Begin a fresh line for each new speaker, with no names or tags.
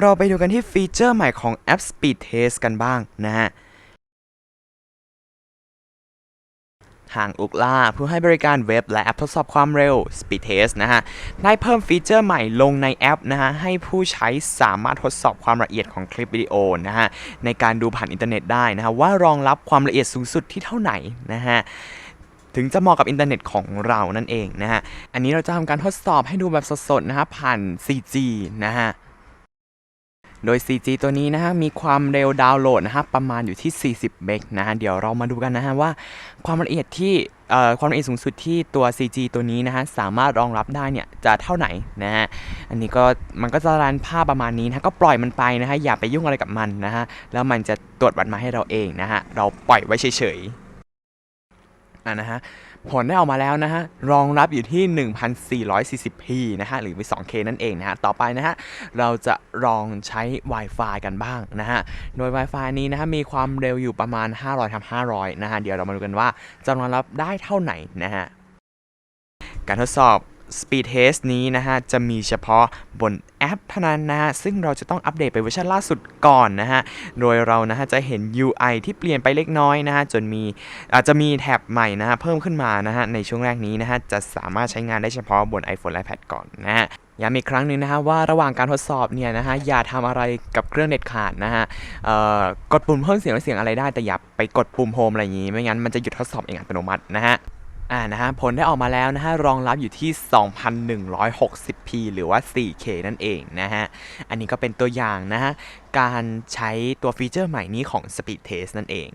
เราไปดูกันที่ฟีเจอร์ใหม่ของแอป Speed Test กันบ้างนะฮะทางอุกล่าผู้ให้บริการเว็บและแอปทดสอบความเร็ว Speed Test นะฮะ ได้เพิ่มฟีเจอร์ใหม่ลงในแอปนะฮะ ให้ผู้ใช้สามารถทดสอบความละเอียดของคลิปวิดีโอนะฮะ ในการดูผ่านอินเทอร์เน็ตได้นะฮะ ว่ารองรับความละเอียดสูงสุดที่เท่าไหร่นะฮะถึงจะเหมาะกับอินเทอร์เน็ตของเรานั่นเองนะฮะ อันนี้เราจะทำการทดสอบให้ดูแบบสดๆนะฮะผ่าน 4G นะฮะ โดย 4G ตัวนี้นะฮะมีความเร็วดาวน์โหลดนะฮะประมาณอยู่ที่ 40 เมกนะฮะเดี๋ยวเรามาดูกันนะฮะว่าความละเอียดที่ความละเอียดสูงสุดที่ตัว 4G ตัวนี้นะฮะสามารถรองรับได้เนี่ยจะเท่าไหร่นะฮะอันนี้ก็มันก็จะรันภาพประมาณนี้นะฮะก็ปล่อยมันไปนะฮะอย่าไปยุ่งอะไรกับมันนะฮะแล้วมันจะตรวจวัดมาให้เราเองนะฮะเราปล่อยไว้เฉยๆอะนะฮะ ผลได้ออกมาแล้วนะฮะ รองรับอยู่ที่ 1440p นะฮะ หรือ 2k นั่นเองนะฮะ ต่อไปนะฮะ เราจะลองใช้ Wi-Fi กันบ้างนะฮะ โดย Wi-Fi นี้นะฮะ มีความเร็วอยู่ประมาณ 500ทำ500 นะฮะ เดี๋ยวเรามาดูกันว่าจะรองรับได้เท่าไหร่นะฮะ การทดสอบ Speed Test นี้นะฮะ จะมีเฉพาะบนแอปเท่านั้นนะฮะ ซึ่งเราจะต้องอัปเดตไปเวอร์ชันล่าสุดก่อนนะฮะ โดยเรานะฮะ จะเห็น UI ที่เปลี่ยนไปเล็กน้อยนะฮะ จนมีอาจจะมีแท็บใหม่นะฮะ เพิ่มขึ้นมานะฮะ ในช่วงแรกนี้นะฮะ จะสามารถใช้งานได้เฉพาะบน iPhone และ iPad ก่อนนะฮะย้ำอีกครั้งหนึ่งนะฮะว่าระหว่างการทดสอบเนี่ยนะฮะอย่าทำอะไรกับเครื่องเด็ดขาดนะฮะกดปุ่มเพิ่มเสียงและเสียงอะไรได้แต่อย่าไปกดปุ่มโฮมอะไรอย่างนี้ ไม่งั้นมันจะหยุดทดสอบเองอัตโนมัตินะฮะ อ่านะฮะผลได้ออกมาแล้วนะฮะรองรับอยู่ที่ 2,160p หรือว่า 4K นั่นเองนะฮะ อันนี้ก็เป็นตัวอย่างนะฮะ การใช้ตัวฟีเจอร์ใหม่นี้ของ Speed Test นั่นเอง